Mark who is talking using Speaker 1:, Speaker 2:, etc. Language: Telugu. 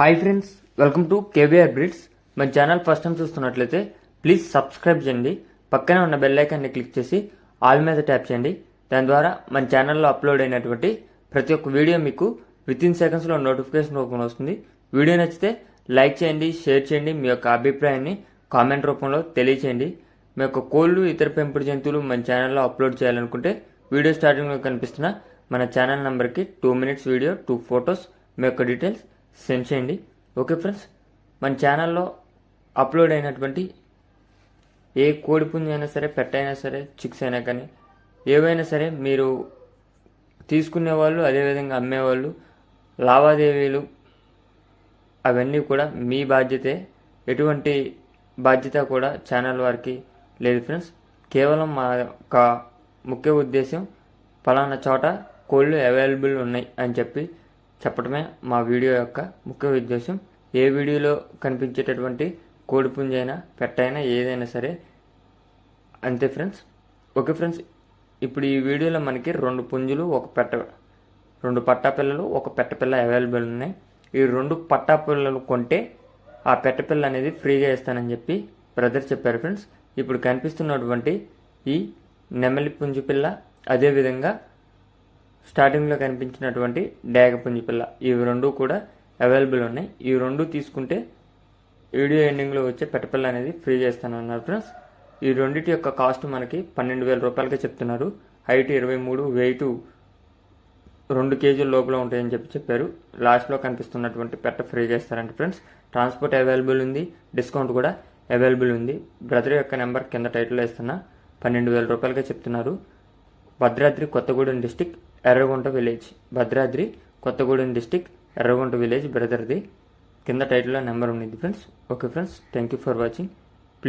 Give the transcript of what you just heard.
Speaker 1: Hi friends welcome to KBR breeds మన ఛానల్ ఫస్ట్ టైం చూస్తున్నట్లయితే ప్లీజ్ సబ్స్క్రైబ్ చేయండి. పక్కనే ఉన్న బెల్ ఐకాన్ని క్లిక్ చేసి ఆల్ మీద ట్యాప్ చేయండి. దాని ద్వారా మన ఛానల్లో అప్లోడ్ అయినటువంటి ప్రతి ఒక్క వీడియో మీకు విత్ ఇన్ సెకండ్స్లో నోటిఫికేషన్ రూపంలో వస్తుంది. వీడియో నచ్చితే లైక్ చేయండి షేర్ చేయండి మీ యొక్క అభిప్రాయాన్ని కామెంట్ రూపంలో తెలియచేయండి. మీ యొక్క కోళ్ళు ఇతర పెంపుడు జంతువులు మన ఛానల్లో అప్లోడ్ చేయాలనుకుంటే వీడియో స్టార్టింగ్లో కనిపిస్తున్న మన ఛానల్ నెంబర్కి two minutes video two photos మీ యొక్క డీటెయిల్స్ సెండ్ చేయండి. ఓకే ఫ్రెండ్స్ మన ఛానల్లో అప్లోడ్ అయినటువంటి ఏ కోడి అయినా సరే పెట్ అయినా సరే చిక్స్ అయినా కానీ ఏవైనా సరే మీరు తీసుకునేవాళ్ళు అదేవిధంగా అమ్మేవాళ్ళు లావాదేవీలు అవన్నీ కూడా మీ బాధ్యతే. ఎటువంటి బాధ్యత కూడా ఛానల్ వారికి లేదు ఫ్రెండ్స్. కేవలం మా యొక్క ముఖ్య ఉద్దేశం ఫలానా చోట కోళ్ళు అవైలబుల్ ఉన్నాయి అని చెప్పి చెప్పడమే మా వీడియో యొక్క ముఖ్య ఉద్దేశం. ఏ వీడియోలో కనిపించేటటువంటి కోడిపుంజ అయినా పెట్టైనా ఏదైనా సరే. అంతే ఫ్రెండ్స్. ఓకే ఫ్రెండ్స్ ఇప్పుడు ఈ వీడియోలో మనకి రెండు పుంజులు ఒక పెట్ట రెండు పట్టా పిల్లలు ఒక పెట్టపిల్ల అవైలబుల్ ఉన్నాయి. ఈ రెండు పట్టా పిల్లలు కొంటే ఆ పెట్టపిల్ల అనేది ఫ్రీగా ఇస్తానని చెప్పి బ్రదర్ చెప్పారు ఫ్రెండ్స్. ఇప్పుడు కనిపిస్తున్నటువంటి ఈ నెమలి పుంజు పిల్ల అదేవిధంగా స్టార్టింగ్లో కనిపించినటువంటి డాగ పిల్ల. ఇవి రెండు కూడా అవైలబుల్ ఉన్నాయి. ఈ రెండు తీసుకుంటే వీడియో ఎండింగ్లో వచ్చే పెట్టపిల్ల అనేది ఫ్రీ చేస్తానన్నారు ఫ్రెండ్స్ ఈ రెండింటి యొక్క కాస్ట్ మనకి పన్నెండు వేల రూపాయలకే చెప్తున్నారు. హైట్ ఇరవై మూడు వెయిట్ రెండు కేజీల లోపల ఉంటాయని చెప్పి చెప్పారు. లాస్ట్లో కనిపిస్తున్నటువంటి పెట్ట ఫ్రీగా ఇస్తారంట ఫ్రెండ్స్ ట్రాన్స్పోర్ట్ అవైలబుల్ ఉంది. డిస్కౌంట్ కూడా అవైలబుల్ ఉంది. బ్రదర్ యొక్క నెంబర్ కింద టైటిల్లో ఇస్తున్నా. పన్నెండు వేల రూపాయలకే చెప్తున్నారు. Bhadradri Kothagudem district Erragunta village Bhadradri Kothagudem district Erragunta village బ్రదర్ది. కింద టైటిల్లో నెంబర్ ఉంది. Friends okay friends thank you for watching.